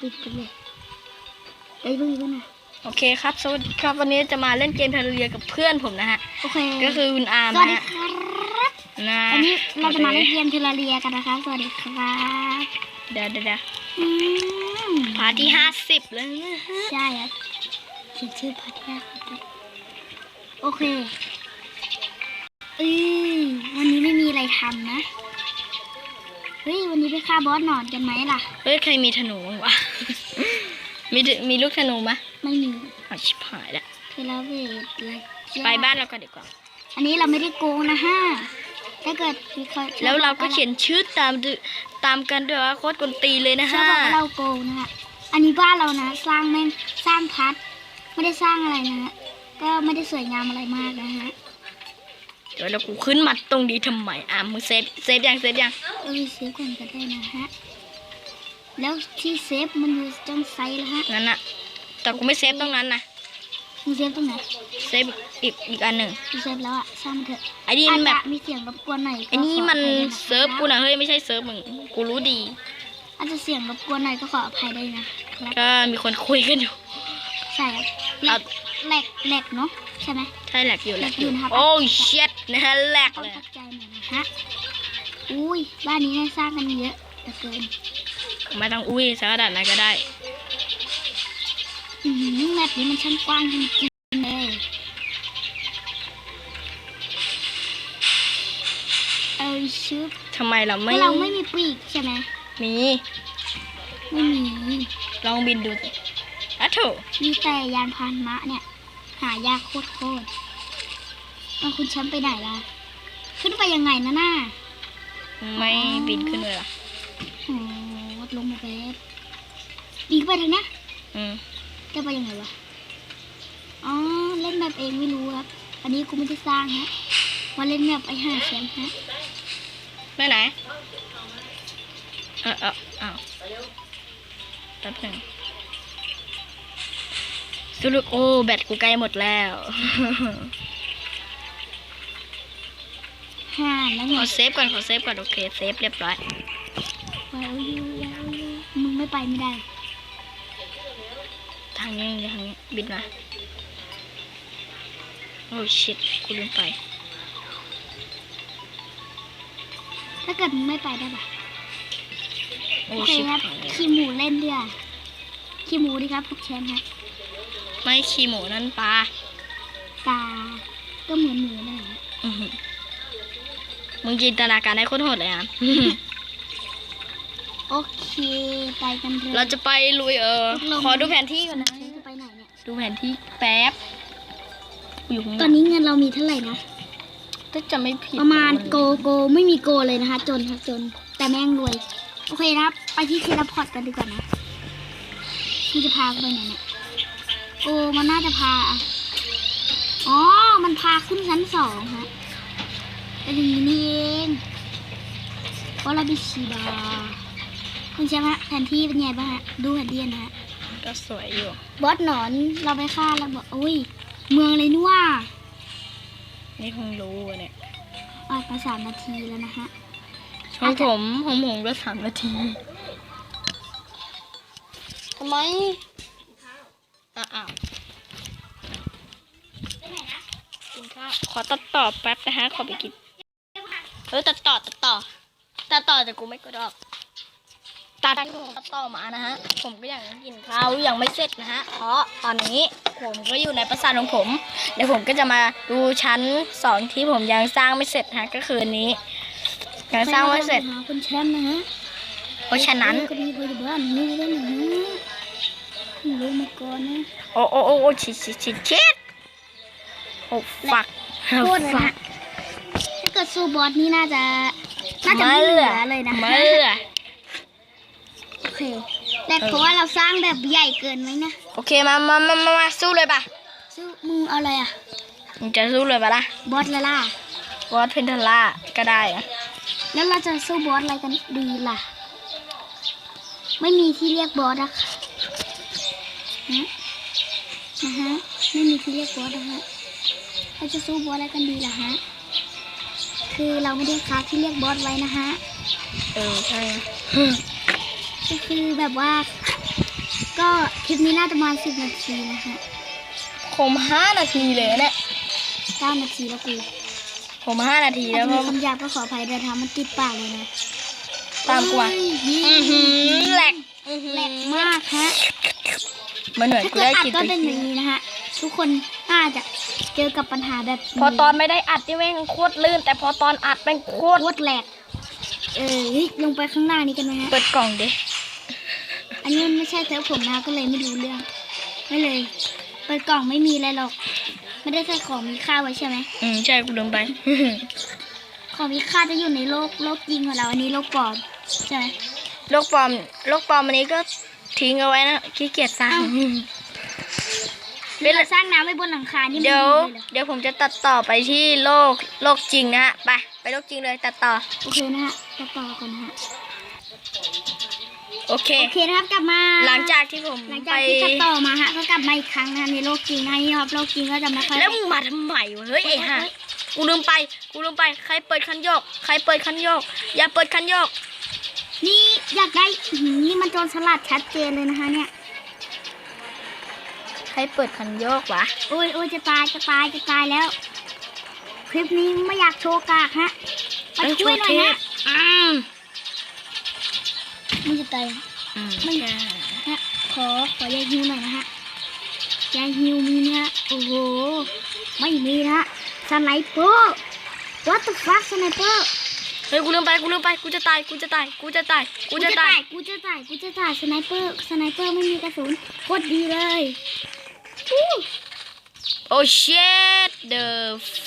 ปิดไปเลยเอ้ยเพิ่งเพิ่งนะโอเคครับสวัสดีครับวันนี้จะมาเล่นเกมทาเรียกับเพื่อนผมนะฮะโอเคก็คือคุณอาร์มสวัสนะดีฮะครับนะวันนี้เราจะมาเล่นเกมเทเลเรียกันนะคะสวัสดีครับเดี๋ยวเดี๋ยวเดี๋ยวอืมพาร์ทที่ห้าสิบแล้วนะฮะใช่ครับเขียนชื่อพาร์ทแรกเลยโอเคเอ้ยวันนี้ไม่มีอะไรทำนะเฮ้ยวันนี้ไปฆ่าบอสหนอนกันไหมล่ะเฮ้ยใครมีธนูบ้างวะ มีธมีลูกธนูมะไม่มีอ๋อชิบหายละเทเลเวทเลยไปบ้านเราก่อนดีกว่า อันนี้เราไม่ได้โกงนะฮะถ้าเกิดมีคนแล้วเราก็เขียนชื่อตามดึตามกันด้วยว่าโคตรกวนตีนเลยนะชอบฮะบอกว่าเราโกงนะฮะอันนี้บ้านเรานะสร้างแม่งสร้างพัด ไม่ได้สร้างอะไรนะฮะก็ไม่ได้สวยงามอะไรมากนะฮะเดี๋ยวเรากูขึ้นมาตรงนี้ทำไมอะมึงเซฟเซฟยังเซฟยังเออเซฟก่อนก็ได้นะฮะ แล้วที่เซฟมันอยู่จังไซแล้วฮะงั้นอะแต่กูไม่เซฟตรงนั้นนะมึงเซฟตรงไหนเซฟอีกอีกอันหนึ่งกูเซฟแล้วอะช่างมันเถอะไอ้นี่อามัจนแบจะบมีเสียงรบกวนหน่อยก็ไอ้นี่มันขออภัยด้วยะเซิร์ฟกูนะเฮ้ยไม่ใช่เซิร์ฟมึงกูรู้ดี อาจจะเสียงรบกวนหน่อยก็ขออภัยด้วยนะครับก็มีคนคุยกันอยู่ใช่ครับเอาแหลกแหลกเนาะใช่ไหมใช่แหลกอยู่แหลกอแหลกอยู่ยู่นะครับโอ้เช็ดนะฮะแหลกต้องเลยเข้าใจหน่อยนะฮะอุ้ยบ้านนี้ได้สร้างกันเยอะเหลือเกิน ไม่ต้องอุ้ยสักกระดาษไหนก็ได้อือหือแมปนี้มันช่างกว้างจริงๆเลยเออชุบทำไมเราไม่ไม่เราไม่มีปีกใช่ไหมมีไม่มีลองบินดูสิอะโถมีแต่ยานพาหนะเนี่ย หายากโคตรโคตรๆเอาคุณแชมป์ไปไหนล่ะ ขึ้นไปยังไงนะน่าไม่บินขึ้นเลยเหรอโอ้ โหลงมาแป๊บปีกไปทางเนี้ยอืมจะไปยังไงวะ อ๋อ เล่นแบบเองไม่รู้ครับ อันนี้กูไม่ได้สร้างฮะมาเล่นแบบไอ้ห่าแชมป์ฮะไปไหนเออเอออ้าวแป๊บหนึงสรุปโอ้แบตกูใกล้หมดแล้วห่าแล้วไงขอเซฟก่อนขอเซฟก่อน โอเค เซฟเรียบร้อยว้าวยูว้าวยูมึง ไม่ไปไม่ได้ ทางนี้ทางนี้บินมา โอ้ชิตกูลืมไป ถ้าเกิดมึงไม่ไปได้ปะโอ้โอเคชิตครับหายแล้วขี้หมูเล่นเดียวขี้หมูดีครับพวกแชมป์ฮะไม่ขี้หมูนั่นปลาตา ก็เหมือนหมูเลยฮะอื้อหือมึงจินตนาการได้โคตรโหดเลยอะ โอเค ไปกันเลยเราจะไปลุยเออ ขอดูแผนที่ก่อนนะฉันจะไปไหนเนี่ย ดูแผนที่แป๊บกูอยู่ข้างหตอลันงนี้เงินเรามีเท่าไหร่นะ ถ้าจะไม่ผิดประมาณโกโกไม่มีโกเลยนะคะ จนครับจนแต่แม่งรวย โอเคนะครับ ไปที่เทเลพอร์ตกันดีกว่านะมันจะพาไปไหนเนี่ยโอ้มันน่าจะพาอ๋อ มันพาขึ้นชั้นสองฮะเป็นอย่างนี้นี่เองวาราบิชิบา คุณแชมป์ฮะแผนที่เป็นไงบ้างฮะดูแผนที่นะฮะก็สวยอยู่ บอสหนอนเราไปฆ่าแล้วบอกอุ้ย เมืองเลยนี่ว่า นี่คงรู้อะเนี่ยอะไปสามนาทีแล้วนะฮะ ของผมของผมก็สามนาทีทำไมอะอ้าวกินข้าวขอตัดต่อแป๊บนะฮะ ขอไปกิน เออตัดต่อตัดต่อตัดต่อแต่กูไม่กดออก ตัดตัดต่อมานะฮะ ผมก็ยังกินข้าวยังไม่เสร็จนะฮะ เพราะตอนนี้ผมก็อยู่ในปราสาทของผม เดี๋ยวผมก็จะมาดูชั้นสองที่ผมยังสร้างไม่เสร็จนะฮะก็คืออันนี้ ยังสร้างไม่เสร็จปหาคุณแชมป์นะฮะเพราะฉะนั้นก็ดีไปบ้านนี่แล้วนะฮะรู้มาก่อนนะโอ้โอ้โอ้โอ้ชิดชิดชิดชิดโอ้ฟักโคตรเลยนะถ้าเกิดสู้บอสนี่น่าจะน่าจะไม่เหลือเลยนะไม่เหลือโอ เคแต่เพราะว่าเราสร้างแบบใหญ่เกินไหมนะ โอเคมามามามามาสู้เลยป่ะสู้มึงเอาอะไรอะ มึงจะสู้เลยป่ะล่ะ บอสละล่ะวอตเพนทล่าก็ได้อะแล้วเราจะสู้บอสอะไรกันดีล่ะ ไม่มีที่เรียกบอสอะค่ะนะนะฮะ ไม่มีที่เรียกบอสนะฮะ เราจะสู้บอสอะไรกันดีล่ะฮะ คือเราไม่ได้ค้าที่เรียกบอสไว้นะฮะ เออใช่ ก็คือแบบว่า ก็คลิปนี้น่าจะประมาณสิบนาทีนะคะผมห้านาทีเลยเนี่ยเก้านาทีแล้วกูผมห้านาทีถ้าแล้วมีเพราะคำหยาบก็ขออภัยด้วยนะคะมันติดปากเลยนะตามกูอะเฮ้ยอือหือแหลกอื้อหือแหลกมากฮะ มันเหมือนถ้ากูเกิดได้อัดกินก็ไปเป็นอย่างนี้นะฮะ ทุกคนน่าจะเจอกับปัญหาแบบนี้พอตอนไม่ได้อัดนี่แม่งโคตรลื่น แต่พอตอนอัดแม่งโคตรโคตรแหลก เออเฮ้ยลงไปข้างหน้านี้กันไหมฮะ เปิดกล่องดิ อันนี้มันไม่ใช่เทปผมนะก็เลยไม่รู้เรื่อง ไม่เลย เปิดกล่องไม่มีอะไรหรอก ไม่ได้ใส่ของมีค่าไว้ใช่ไหมอืมใช่กูลืมไป ของมีค่าจะอยู่ในโลกโลกจริงของเรา อันนี้โลกปลอมใช่ไหมโรคปลอมโรคปลอมอันนี้ก็ทิ้งเอาไว้นะขี้เกียจสร้างอ้าวเวลาสร้างน้ำไว้บนหลังคานี่มันเดี๋ยวดีเลยเหรอเดี๋ยวผมจะตัดต่อไปที่โลกโลกจริงนะฮะไปไปโลกจริงเลยตัดต่อ โอเคนะฮะจะต่อกันนะฮะ โอเค โอเคนะครับกลับมาหลังจากที่ผมหลังไปจากที่ตัดต่อมาฮะก็กลับมาอีกครั้งนะในโลกจริงนะนี่ครับโลกจริงก็จะไม่ค่อยแล้วมึงมาทำไมวะเฮ้ยไอ้ห่ากูลืมไปกูลืมไปใครเปิดคันโยก ใครเปิดคันโยก อย่าเปิดคันโยก นี่อยากได้อื้อหือนี่มันโจรสลัดชัดเจนเลยนะคะเนี่ยใครเปิดคันโยกวะโอ้ยโอ้ยจะตายจะตายจะตายแล้ว คลิปนี้ไม่อยากโชว์กากฮะมาช่วยหน่อยฮะ อืม มึงจะตายอืมไม่ฮะขอขอยาฮิวหน่อยนะฮะยาฮิวมีเนี่ยฮะโอ้โหไม่มีนะฮะสไนเปอร์ what the fuck สไนเปอร์เฮ้ยกูลืมไปกูลืมไปกูจะตายกูจะตายกูจะตายกูจะตายกูจะตายกูจะตายสไนเปอร์สไนเปอร์ไม่มีกระสุนโคตรดีเลยอู้โอ้ shit the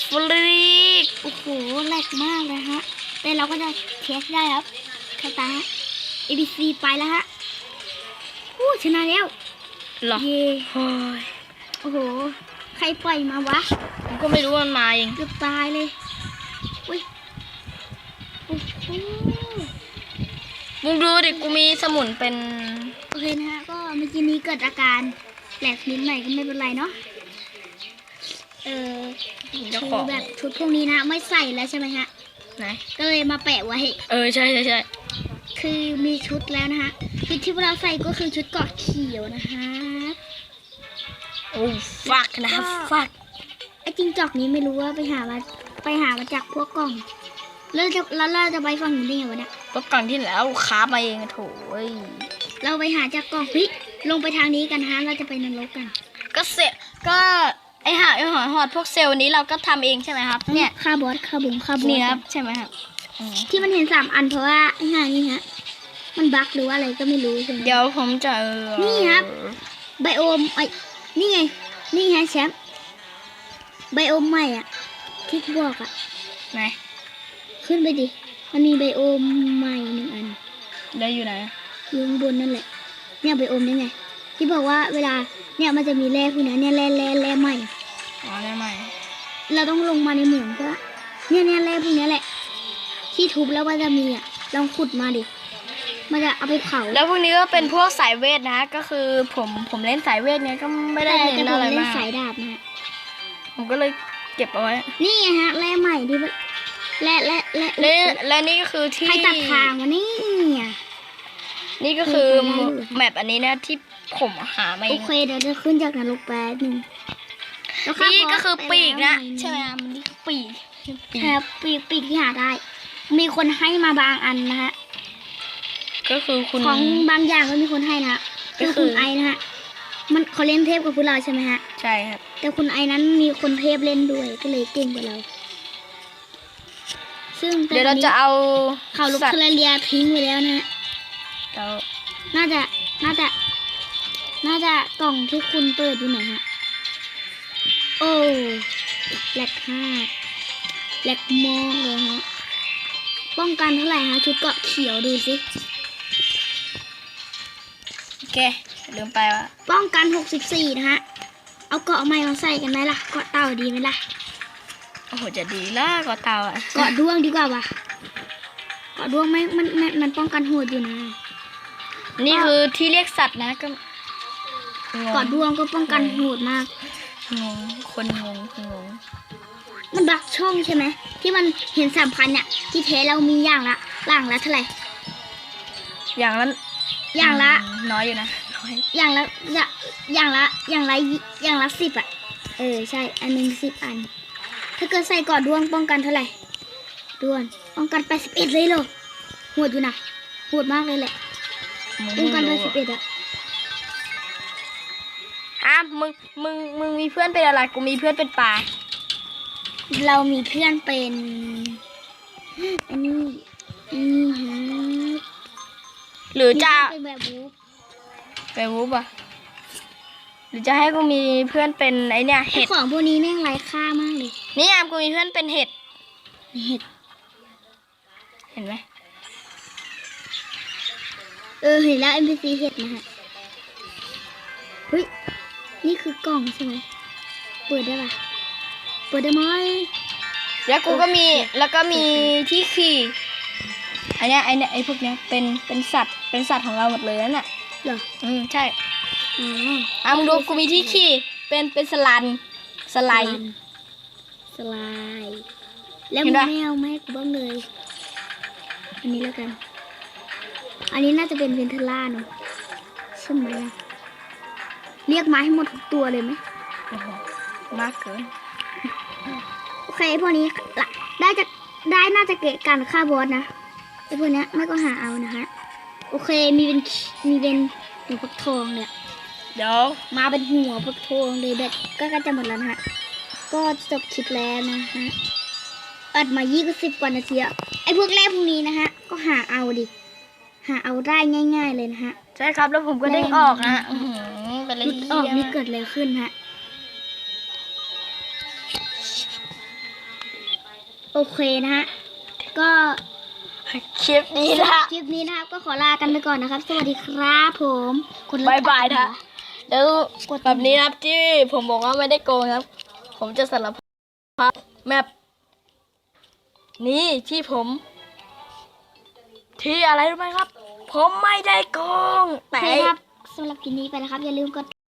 freak โอ้โหแหลกมากเลยฮะแต่เราก็จะเทสได้ครับคาตาฮะ ABC ไปแล้วฮะอู้ชนะแล้วเหรอเย่โอ้ยโอ้โห ใครปล่อยมาวะกูก็ไม่รู้ว่ามันมาเองเกือบตายเลย อุ้ยโอ้โหมึงดูดิ กูมีสมุนเป็น โอเคนะฮะ ก็เมื่อกี้นี้เกิดอาการแหลกนิดหน่อยก็ไม่เป็นไรเนาะ เออเจ้าคือของแบบชุดพวกนี้นะ ไม่ใส่แล้วใช่ไหมฮะ ไหน ก็เลยมาแปะไว้ เออ ใช่ใช่ใช่ คือมีชุดแล้วนะคะชุดที่พวกเราใส่ก็คือชุดเกาะเขียวนะคะโอ้ฟักนะฟักไอ้จิงจอกนี้ไม่รู้ว่าไปหามาไปหามาจากพวกกล่องแล้วจะแล้วเราจะไปฝั่งนู้นได้ไงวะเนี่ยก็กล่องที่แล้วค้ามาเองอะโถเอ้ยเราไปหาจากกล่องเฮ้ยลงไปทางนี้กันฮะเราจะไปนรกกัน ก็เสร็จก็ไอหาไอหอยหอดพวกเซลล์นี้เราก็ทำเองใช่ไหมครับ เนี่ยค่าบอสค่าบุ๋มค่าบอสนี่ครับใช่ไหมครับอืม ที่มันเห็นสามอันเพราะว่าไอ้ห่านี่ฮะ มันบั๊กหรือว่าอะไรก็ไม่รู้ใช่ไหมเดี๋ยวผมจะเออนี่ครับไบโอมไอ้นี่ไง นี่ไงแชมป์ไบโอมใหม่อะที่บอกอะไหนขึ้นไปดิ มันมีไบโอมใหม่หนึ่งอัน ได้อยู่ไหนอยู่ข้างบนนั่นแหละ เนี่ยไบโอมนี่ไง ที่บอกว่าเวลาเนี่ยมันจะมีแร่พวกนี้เนี่ยแร่แร่แร่ใหม่อ๋อได้ไหมเราต้องลงมาในเหมืองเพื่อเนี่ยเนี่ยแร่พวกนี้แหละ ที่ทุบแล้วมันจะมีอะลองขุดมาดิ มันจะเอาไปเผาแล้วพวกนี้ก็เป็นพวกสายเวทนะ ก็คือผมผมเล่นสายเวทเนี่ยก็ไม่ได้แต่เน้แต่นผมอะไรเล่นมากสายดาบนะฮะผมก็เลยเก็บเอาไว้นี่ไงฮะแร่ใหม่ที่มันแร่แร่แร่และและนี่ก็คือที่ ใครตัดทางวะนี่นี่ก็คือเออไปได้อยู่ แมปอันนี้นะที่ผมหามาเอโองเคเดี๋ยวจะขึ้นจากนรกแป๊บหนึงแล้วรับนี่ก็คือไปปีกนะแล้วใช่ไหมครับมันนี่คือปีกปีกครับปีกปีกที่หาได้ มีคนให้มาบางอันนะฮะก็คือคุณ ของบางอย่างก็มีคนให้นะฮะก็คือคือคุณไอนะฮะมันเขาเล่นเทพกับพวกเราใช่ไหมฮะใช่ครับ แต่คุณไอนั้นมีคนเทพเล่นด้วยก็เลยเก่งกว่าเรา ซึ่งแต่เดี๋ยวเราจะเอาเขาลูกสัตเทว์เลเรียทิ้งไว้แล้วนะฮะเราน่าจะน่าจะ น่าจะกล่องที่คุณเปิดอยู่ไหนฮะโอ้แหลกห้าแหลกมองเลยฮะ ป้องกันเท่าไหร่ฮะชุดเกราะเขียวดูสิโอเคลืมไปว่าป้องกัน 64 นะฮะ เอาเกราะใหม่มาใส่กันไหมล่ะ เกราะเต่าดีไหมล่ะ โอ้โห จะดีล่ะก็เตาอะ เกาะด้วงดีกว่าวะเกาะด้วงไม่มันมันมันป้องกันโหดอยู่นะ นี่คือที่เรียกสัตว์นะก็งเกาะงด้วงก็ป้องกันโหดมาก งง คนงงคนงง มันบักช่องใช่ไหมที่มันเห็นสามพันเนี่ยที่เทเรามีอย่างละล่างละเท่าไหร่อย่างนั้นอย่างละน้อยอยู่นะน้อยอย่างละอย่างอย่างละอย่างละอย่างละสิบอะเออใช่ อันหนึ่งสิบอัน ถ้าเกิดใส่ก่อนด้วงป้องกันเท่าไหร่ด้วงป้องกันแปดสิบเอ็ดเลยเหรอโหดอยู่นะโหดมากเลยแหละป้องกันแปดสิบเอ็ดอะอะมึงมึงมึงมีเพื่อนเป็นอะไรกูมีเพื่อนเป็นปลา เรามีเพื่อนเป็นอันนี้อือหือหรือจะมีเพื่อนเป็นแบบบู๊ไปวูบอะหรือจะให้กูมีเพื่อนเป็นไอเนี่ยไอเห็ดของพวกนี้แม่งไร้ค่ามากเลยนี่อามกูมีเพื่อนเป็นเห็ดเห็ด เห็นไหมเออเห็นแล้ว NPC เห็ดนะฮะเฮ้ยนี่คือกล่องใช่ไหมเปิดได้ปะ เปิดได้ไหมแล้วกูก็มีแล้วก็มีที่ขี่อันเนี้ยไอเนี้ยไอพวกเนี้ยเป็นเป็นสัตว์เป็นสัตว์ของเราหมดเลยนั่นน่ะเหรออืมใช่อ๋ออะมึงดูกูมีที่ขี่เป็นเป็นสลันสไลด์สไลด์แล้วเห็มึนงปะไม่เอามาให้กูบ้างเลย อันนี้แล้วกัน อันนี้น่าจะเป็นเวนเทล่าเนอะใช่ไหมอะเรียกมาให้หมดทุกตัวเลยไหมโอ้โหมากเกินโอ เคพวกนี้ละได้จะได้น่าจะเกะกันฆ่าบอสนะไอพวกเนี้ยไม่ก็หาเอานะฮะโอเคมีเป็นมีเป็นหัวพักทองเนี่ยเดี๋ยวมาเป็นหัวพักทองเลยแบบก็ใกล้จะหมดแล้วนะฮะก็จบคลิปแล้วนะฮะอัดมายี่สิบกว่านาทีอะไอพวกแรกพวกนี้นะฮะก็หาเอาดิหาเอาได้ง่าย ๆเลยนะฮะใช่ครับแล้วผมก็เด้งออกนะฮะอื้อหือเป็นอะไรหลุดที่ออกเยี่ยนี่มเกิดอะไรขึ้นฮะ โอเคนะฮะ ก็คลิปนี้ละคลิปนี้นะครับ ก็ขอลากันไปก่อนนะครับ สวัสดีครับผมกดไลบายค์บายนะแล้วแบบนี้นะครับที่ผมบอกว่าไม่ได้โกงครับ ผมจะสารภาพแมปนี่ที่ผม ที่อะไรรู้ไหมครับ ผมไม่ได้โกงโอแต่เคครับสำหรับคลิปนี้ไปแล้วครับ อย่าลืมกด